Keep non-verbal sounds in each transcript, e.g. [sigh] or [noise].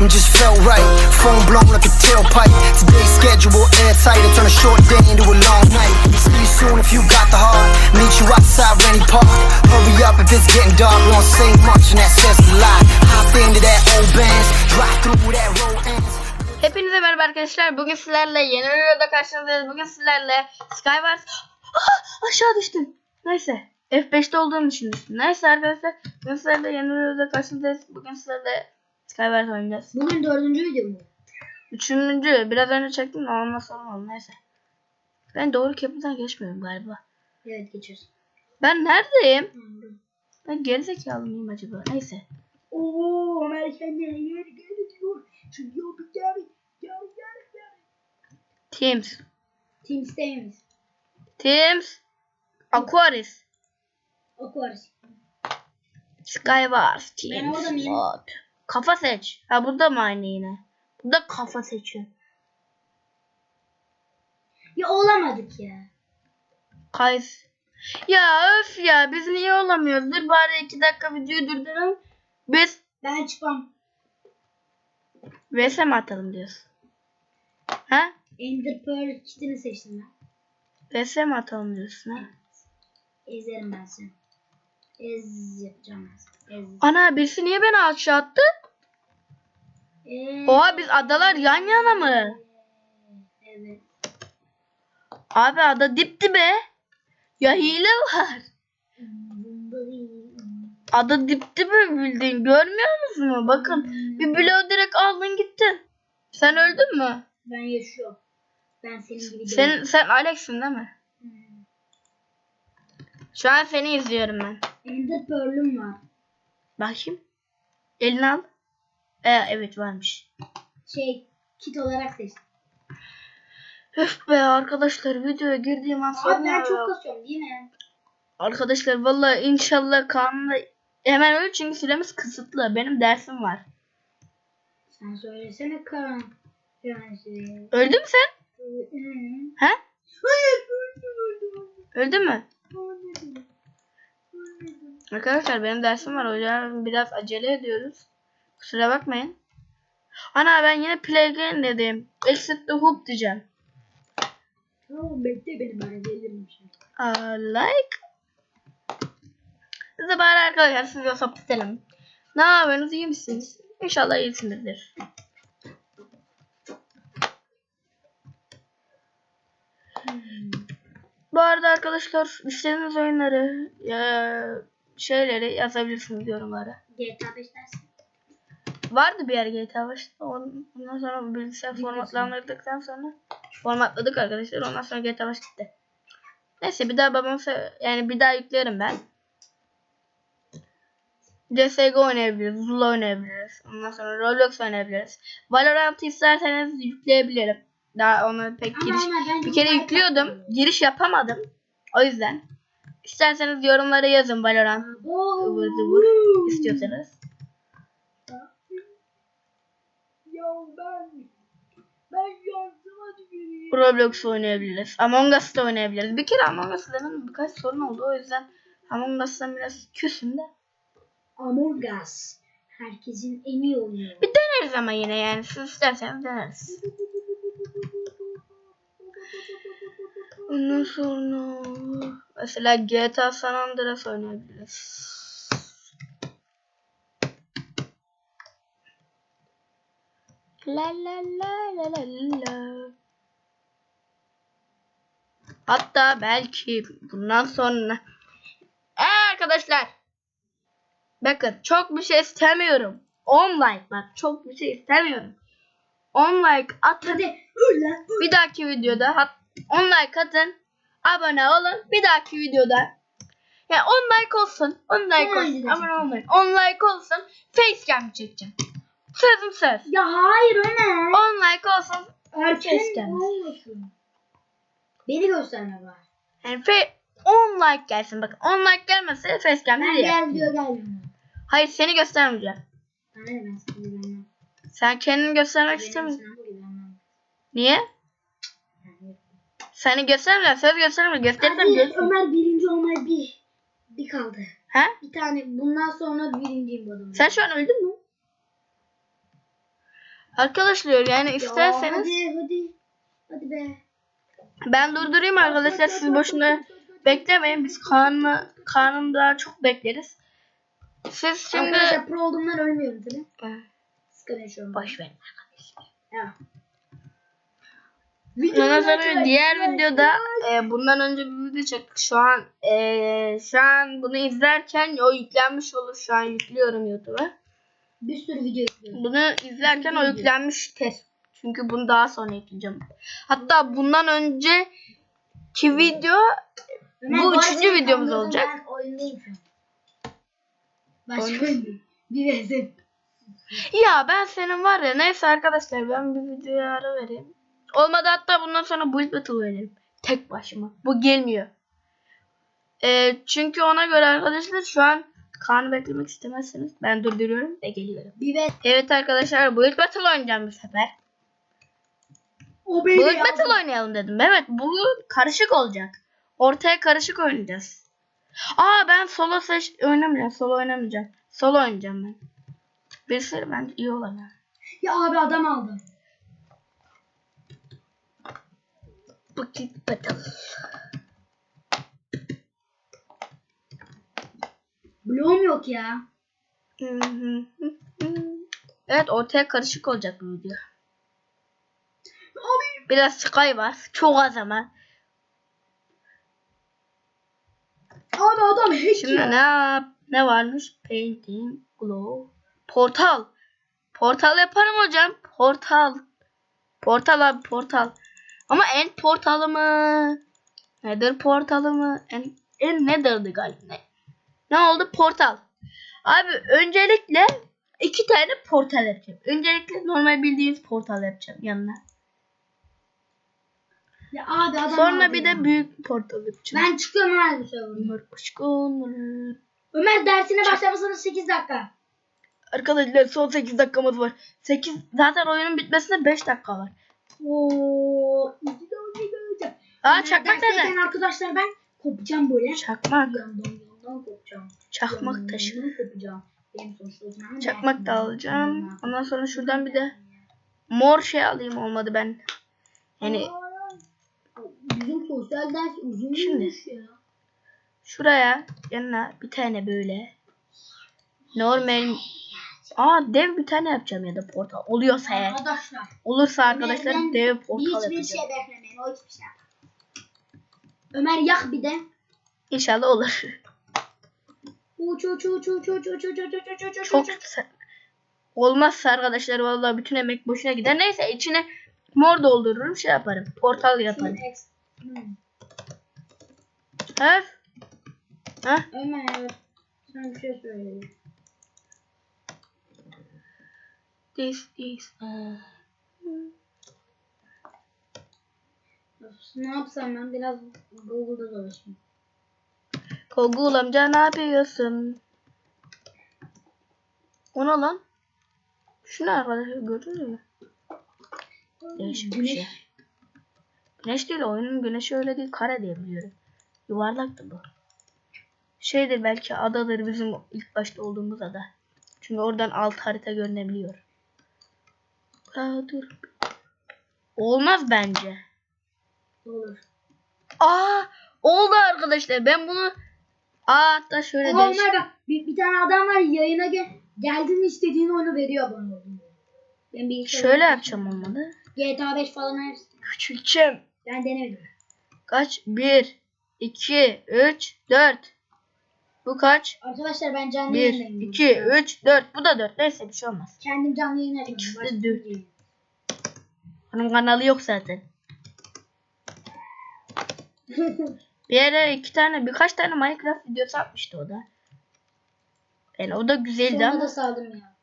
something just felt right. Phone blown like a tailpipe. Today's schedule airtight. I turn a short day into a long night. See you soon if you got the heart. Meet you outside Rennie Park. Hurry up if it's getting dark. We say much and that says a lot. Hop into that old Benz. Drive through that road ends. Hepinize merhaba arkadaşlar. Bugün sizlerle yeni videoda karşınızdayız. Bugün sizlerle Skywars... [gasps] Ah, aşağı düştüm. Neyse. F5'te olduğum için düştüm. Neyse arkadaşlar. Bugün sizlerle yeni videoda karşınızdayız. Bugün sizlerle Skywars oynayacağız. Bugün dördüncü video mu? Üçüncü. Biraz önce çektim de ondan sonra olmadı. Neyse. Ben doğru köprüden geçmiyorum galiba. Evet geçiyoruz. Ben neredeyim? Ben gerizekalı mıyım acaba? Neyse. Oo Amerikanlar yer geliyor. Çünkü o bir gel gel gel gel. Teams. Team'steyimiz. Teams. Aquaris. Okuarız. Skywars. Ben Teams. orada mıyım? Mod. Kafa seç. Ha burada mı aynı yine? Burada kafa seçiyor. Ya olamadık ya. Kays. Ya öf ya biz niye olamıyoruz? Dur bari iki dakika videoyu durduralım. Biz Ben çıkmam. vs mi atalım diyoruz? Ha? Ender Pearl kitini seçtim ben. vs mi atalım diyorsun ha? Ezerim ben seni. Ez yapacağım ben seni. Ez. Ana birisi niye beni aşağı attı? Ee, Oha biz adalar yan yana mı? Evet. Abi ada dip dibe. Ya hile var. Ada dip dibe bildiğin görmüyor musun? Bakın bir bloğu direkt aldın gittin. Sen öldün mü? Ben yaşıyorum. Ben senin gibi değilim. Sen sen Alex'in değil mi? Hmm. Şu an seni izliyorum ben. Ender Pearl'üm var. Bakayım. Elini al. Ee, evet varmış. Şey kit olarak seçtim. Öf be arkadaşlar videoya girdiğim an Abi sorun ben çok kasıyorum değil mi? Arkadaşlar vallahi inşallah kanunda hemen öyle çünkü süremiz kısıtlı. Benim dersim var. Sen söylesene Kaan. Yani. Öldü mü sen? He? Hayır öldüm öldüm. Öldü mü? Arkadaşlar benim dersim var. Yüzden biraz acele ediyoruz. Kusura bakmayın. Ana ben yine play again dedim. Exit the hoop diyeceğim. Tamam bekle beni ben gelirim şimdi. Aa, like. Size bari arkadaşlar size sohbet edelim. Ne yapıyorsunuz? iyi misiniz? İnşallah iyisinizdir. Bu arada arkadaşlar istediğiniz oyunları ya, şeyleri yazabilirsiniz yorumlara. GTA 5 dersin. Vardı bir yer GTA başta. Ondan sonra bilgisayar formatlandırdıktan sonra formatladık arkadaşlar. Ondan sonra GTA baş gitti. Neyse bir daha babam yani bir daha yüklerim ben. CSGO oynayabiliriz, Zula oynayabiliriz. Ondan sonra Roblox oynayabiliriz. Valorant isterseniz yükleyebilirim. Daha ona pek Ama giriş ama bir kere yüklüyordum. Giriş yapamadım. O yüzden. İsterseniz yorumlara yazın Valorant zıvır istiyorsanız. Ya ben ben yardıma tüküreyim. Roblox oynayabiliriz. Among Us da oynayabiliriz. Bir kere Among benim birkaç sorun oldu. O yüzden Among Us'tan biraz küsüm de. Among Us. Herkesin en iyi oyunu. Bir deneriz ama yine yani. Siz isterseniz deneriz. Ondan sonra mesela GTA San Andreas oynayabiliriz. La la la la la la. Hatta belki bundan sonra Ee, arkadaşlar bakın çok bir şey istemiyorum. 10 like bak çok bir şey istemiyorum. 10 like atın. Hadi. Bir dahaki videoda hat 10 like atın. Abone olun. Bir dahaki videoda ya 10 like olsun. 10 like olsun. Abone olmayın. 10 like olsun. Facecam çekeceğim. Sözüm söz. Ya hayır o ne? 10 like olsun. Erken Facecam. olmasın. Beni gösterme bari. Yani fe 10 like gelsin. Bakın 10 like gelmezse facecam Ben diye. gel diyor gelmiyor. Hayır seni göstermeyeceğim. Ne ben seni güvenmem. Sen kendini göstermek Benim istemiyorsun. sana güvenmem. Niye? Yani- Seni göstermeyeceğim. Söz göstermeyeceğim. Göstersem Hadi görürsün. Ömer birinci olmaya bir bir kaldı. Ha? Bir tane bundan sonra birinciyim bu adamın. Sen şu an öldün mü? Arkadaşlar yani isterseniz Ya hadi hadi. Hadi be. ben durdurayım arkadaşlar siz boşuna beklemeyin biz Kaan'la Kaan'ın daha çok bekleriz. Siz şimdi Arkadaşlar pro olduğumdan ölmüyorum tabii. Sıkı şu an. boş ver. Ya. Ondan sonra diğer videoda e, bundan önce bir video çektik. Şu an e, şu an bunu izlerken o yüklenmiş olur. Şu an yüklüyorum YouTube'a. Bir sürü video yüklüyorum. Bunu izlerken o yüklenmiştir. Çünkü bunu daha sonra yükleyeceğim. Hatta bundan önceki video Ömer, Bu üçüncü videomuz olacak. Ben oyundayım şu an. Başka. Bir vs. ya ben senin var ya neyse arkadaşlar ben bir videoya ara vereyim. Olmadı hatta bundan sonra Build Battle oynarım. Tek başıma. Bu gelmiyor. E, çünkü ona göre arkadaşlar şu an Kaan'ı beklemek istemezseniz ben durduruyorum ve geliyorum. Vs. Evet arkadaşlar Build Battle oynayacağım bu sefer. O beni Build. Battle oynayalım dedim. Evet bu karışık olacak. Ortaya karışık oynayacağız. Aa ben solo seç oynamayacağım. Solo oynamayacağım. Solo oynayacağım ben. Bir sürü bence iyi olan. Ya abi adam aldı. Build Battle. Bloğum yok ya. Evet ortaya karışık olacak bu video. Abi. Biraz Sky var. Çok az ama. Abi adam hack Şimdi ya. ne? Ne varmış? Painting, glow, portal. Portal yaparım hocam. Portal. Portal abi portal. Ama en portalı mı? Nedir portalı mı? En, en nedirdi galiba? Ne? Ne oldu? Portal. Abi öncelikle iki tane portal yapacağım. Öncelikle normal bildiğiniz portal yapacağım yanına. Ya abi adam Sonra bir ya. de büyük portal yapacağım. Ben çıkıyorum Ömer bu sefer. Ömer Kuşkun. Ömer dersine başlamasına 8 dakika. Arkadaşlar son 8 dakikamız var. 8 zaten oyunun bitmesine 5 dakika var. Oo. Aa çakmak nerede? arkadaşlar ben kopacağım böyle. Çakmak. Kopacağım. Çakmak Yandan taşı. yandan kopacağım. Benim sonuçta o zaman Çakmak da alacağım. Ondan sonra şuradan bir de mor şey alayım olmadı ben. Yani Bizim sosyal ders uzun Şimdi. ya. şuraya yanına bir tane böyle normal Aa dev bir tane yapacağım ya da portal. Oluyorsa eğer. Arkadaşlar. Olursa arkadaşlar Ömer'den dev portal Hiçbir yapacağım. şey beklemeyin. O hiçbir şey. Ömer yak bir de. İnşallah olur. [laughs] Uç uç uç uç uç uç uç uç uç uç uç Çok olmazsa arkadaşlar vallahi bütün emek boşuna gider. Neyse içine mor doldururum şey yaparım. Portal yaparım. Heh. Heh. Ömer. Sana bir şey söyleyeyim. This is Ne yapsam ben biraz Google'da dolaşayım. Kogul amca ne yapıyorsun? O ne lan? Şu ne arkadaşlar gördünüz mü? Değişik bir Güneş. şey. Güneş değil oyunun güneşi öyle değil kare diye biliyorum. Yuvarlaktı bu. Şeydir belki adadır bizim ilk başta olduğumuz ada. Çünkü oradan alt harita görünebiliyor. Aa, dur. Olmaz bence. Olur. Aa oldu arkadaşlar ben bunu Aa hatta şöyle Ama değiş. Ömer bak bir, bir tane adam var yayına gel. Geldin istediğin oyunu veriyor bana. Ben bir Şöyle yapacağım olmalı. GTA 5 falan hepsi. Küçülteceğim. Ben denemedim. Kaç? 1, 2, 3, 4. Bu kaç? Arkadaşlar ben canlı 1, yayındayım. 2, 3, 4. Bu da 4. Neyse bir şey olmaz. Kendim canlı yayın açıyorum. İkisi de dört. bir şey. Onun kanalı yok zaten. [laughs] Bir yere iki tane birkaç tane Minecraft videosu atmıştı o da. Yani o da güzeldi Sonra ama. da saldım ya.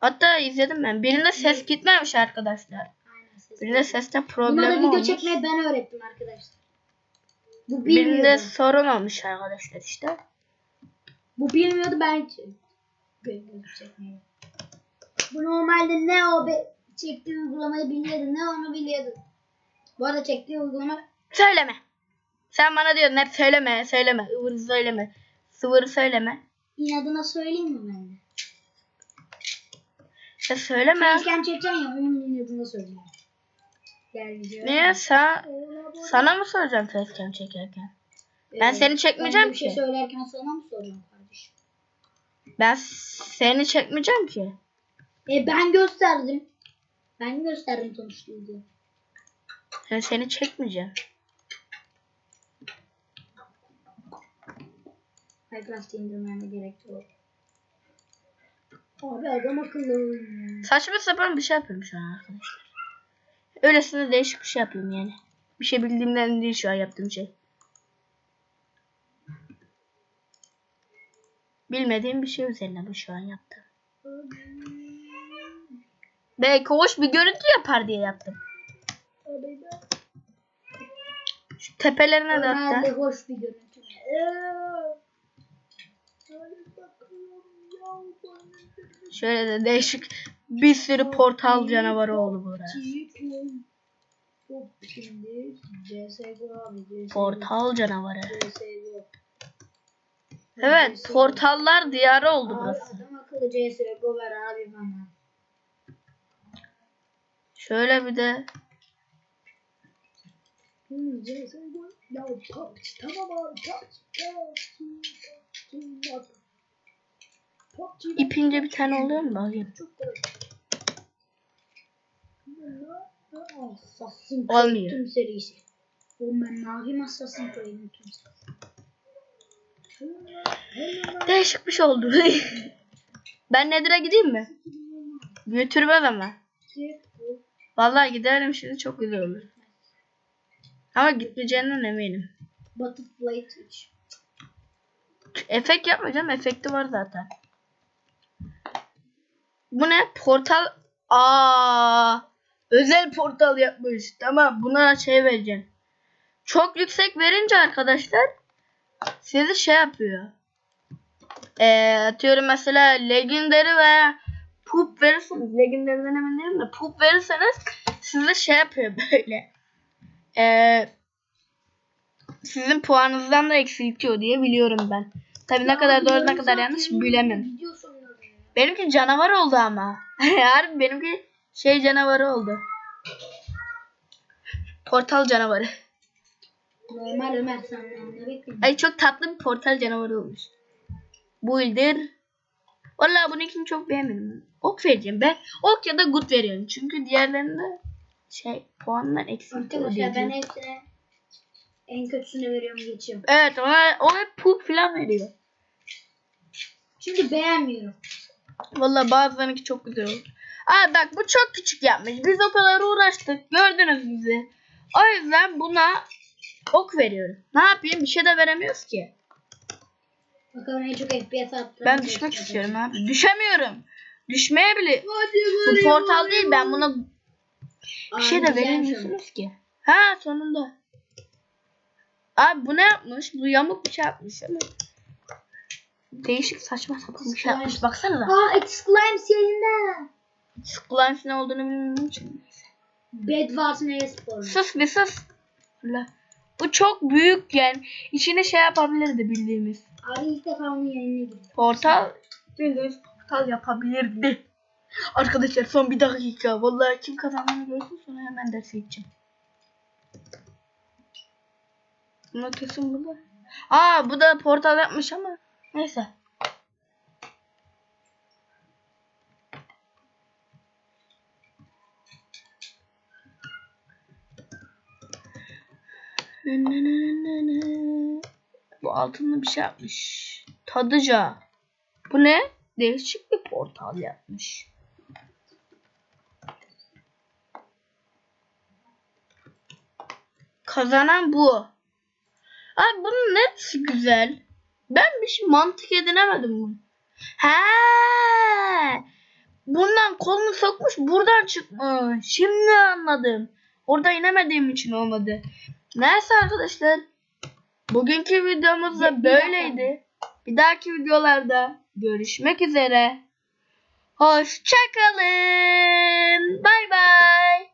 Hatta izledim ben. Birinde ses gitmemiş arkadaşlar. Aynen ses. Birinde seste Buna da problem video olmuş. çekmeyi ben öğrettim arkadaşlar. Bu Birinde bilmiyordu. sorun olmuş arkadaşlar işte. Bu bilmiyordu ben ç- video çekmeyi. Bu normalde ne o be çektiği uygulamayı biliyordu ne onu biliyordu. Bu arada çektiği uygulama Söyleme. Sen bana diyorsun hep söyleme, söyleme, ıvır söyleme, sıvır söyleme. inadına söyleyeyim mi ben de? Ya söyleme. Facecam çekeceksin ya onun yanında söyleyeyim. Gel. Niye sen sana mı soracağım facecam çekerken? Ben seni çekmeyeceğim ben de bir şey ki. söylerken sana mı soracağım kardeşim? Ben seni çekmeyeceğim ki. E ben gösterdim. Ben gösterdim sonuçta. Ben seni çekmeyeceğim. Minecraft indirmene gerek yok. Abi adam akıllı oynuyor. Saçma sapan bir şey yapıyorum şu an arkadaşlar. Öylesine değişik bir şey yapıyorum yani. Bir şey bildiğimden değil şu an yaptığım şey. Bilmediğim bir şey üzerine bu şu an yaptım. Belki hoş bir görüntü yapar diye yaptım. Şu tepelerine de hatta. hoş bir görüntü. Şöyle de değişik bir sürü portal canavarı oldu burası. Portal canavarı. Evet portallar diyarı oldu burası. Şöyle bir de Hmm, tamam ipince bir tane oluyor mu. Assassin's Olmuyor. Tüm serisi. Ne yapayım Assassin's Creed'in tüm serisi. Değişik bir şey oldu. [laughs] ben Nedir'e gideyim mi? Götürmez ama. Vallahi giderim şimdi çok güzel olur. Ama gitmeyeceğinden eminim. Butterfly Twitch. Efekt yapmayacağım. Efekti var zaten. Bu ne? Portal. Aa, özel portal yapmış. Tamam buna şey vereceğim. Çok yüksek verince arkadaşlar sizi şey yapıyor. Ee, atıyorum mesela legendary veya pup verirseniz legendary'den emin değilim de pup verirseniz size şey yapıyor [laughs] böyle. Ee, sizin puanınızdan da eksiltiyor diye biliyorum ben. Tabi ne kadar doğru ne kadar yanlış bilemem. Benimki canavar oldu ama. [laughs] Harbi benimki şey canavarı oldu. Portal canavarı. Normal Ömer sen ne bekliyorsun? Ay çok tatlı bir portal canavarı olmuş. Builder. Vallahi bununkini çok beğenmedim. Ok vereceğim ben. Ok ya da good veriyorum. Çünkü diğerlerinde şey puanlar diye. Arkadaşlar ben hepsine en kötüsünü veriyorum geçiyorum. Evet ona, o hep pup falan veriyor. Çünkü beğenmiyorum. Vallahi bazılarınki çok güzel oldu. Aa bak bu çok küçük yapmış. Biz o kadar uğraştık. Gördünüz bizi. O yüzden buna ok veriyorum. Ne yapayım? Bir şey de veremiyoruz ki. Bakalım en çok FPS attı. Ben düşmek istiyorum abi. Düşemiyorum. Düşmeye bile bu portal değil ben buna bir şey de veremiyorsunuz ki. Ha sonunda. Abi bu ne yapmış? Bu yamuk bir şey yapmış ama. Değişik saçma sapan bir şey yapmış. Baksanıza. Aa Exclaim yerinde. Sklines ne olduğunu bilmiyorum için. Bed Wars'ın e-spor. Sus bir sus. Allah. Bu çok büyük yani. İçine şey yapabilirdi bildiğimiz. Abi ilk defa onun yayınına girdim. Portal bildiğimiz portal yapabilirdi. Arkadaşlar son bir dakika. Vallahi kim kazandığını görsün sonra hemen ders geçeceğim. Buna kesin bu da. Aa bu da portal yapmış ama. Neyse. Bu altında bir şey yapmış. Tadıca. Bu ne? Değişik bir portal yapmış. Kazanan bu. Abi bunun neresi güzel? Ben bir şey mantık edinemedim bunu. He. Bundan kolunu sokmuş buradan çıkmış. Şimdi anladım. Orada inemediğim için olmadı. Neyse arkadaşlar. Bugünkü videomuz da böyleydi. Bir dahaki videolarda görüşmek üzere. Hoşçakalın. Bay bay.